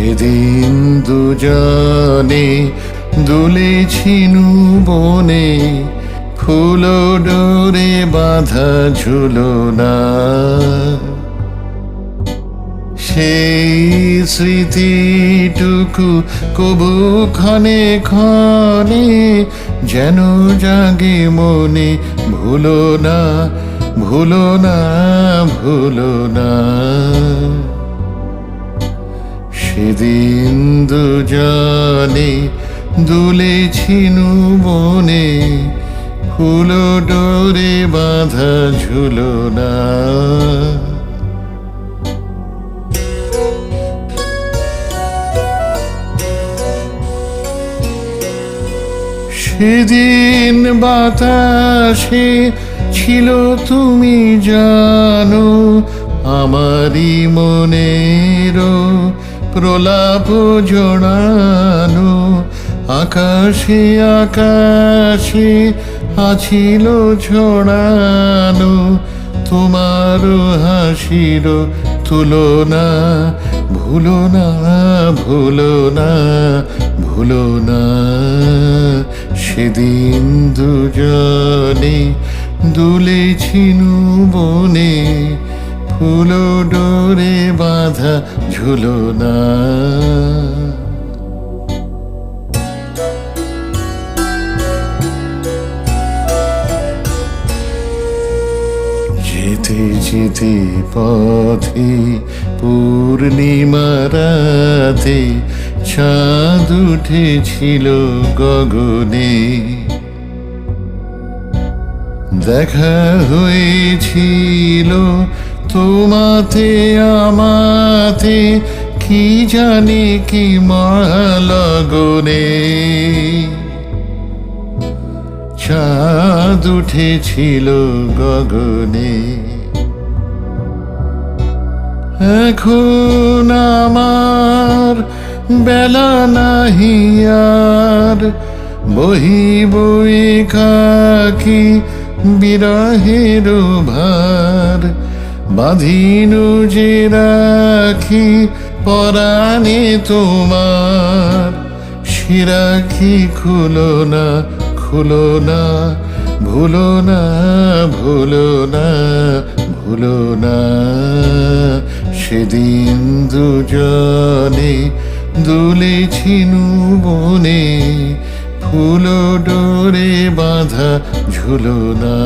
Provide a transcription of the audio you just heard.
সেদিন দুজনে দুলেছিনু বনে ফুল ডোরে বাঁধা ঝুলো না সেই স্মৃতিটুকু কবু ক্ষণে ক্ষণে যেন জাগে মনে, ভুলো না ভুলো না ভুলো না। সেদিন দুজনে দুলেছিনু বনে ফুল ডোরে বাঁধা ঝুলো না। সেদিন বাতাসে ছিল তুমি জানো, আমারই মনের প্রলাপ জড়ানো, আকাশে আকাশে আছিল ছড়ানো তোমার হাসির তুলনা ভুলো না ভুলো না ভুলো না। সেদিন দুজনে দুলেছিনু বনে ফুল ডোরে বাঁধা ঝুলো না। যেতে যেতে পথে পূর্ণিমা রাতে চাঁদ উঠেছিল গগনে। দেখা হয়েছিল তোমাতে, আমাতে, কি জানি কি মহালগনে চাঁদ উঠেছিল গগনে। এখন আমার বেলা নাহি আর বহিব কাকি বিরহের ভার। বাঁধিনু যে রাখি পরাণে তোমার শিরাখি খুলো না খুলো না, ভুলো না ভুলো না ভুলো না। সেদিন দুজনে দুলেছিনু বনে ফুল ডোরে বাঁধা ঝুলো না।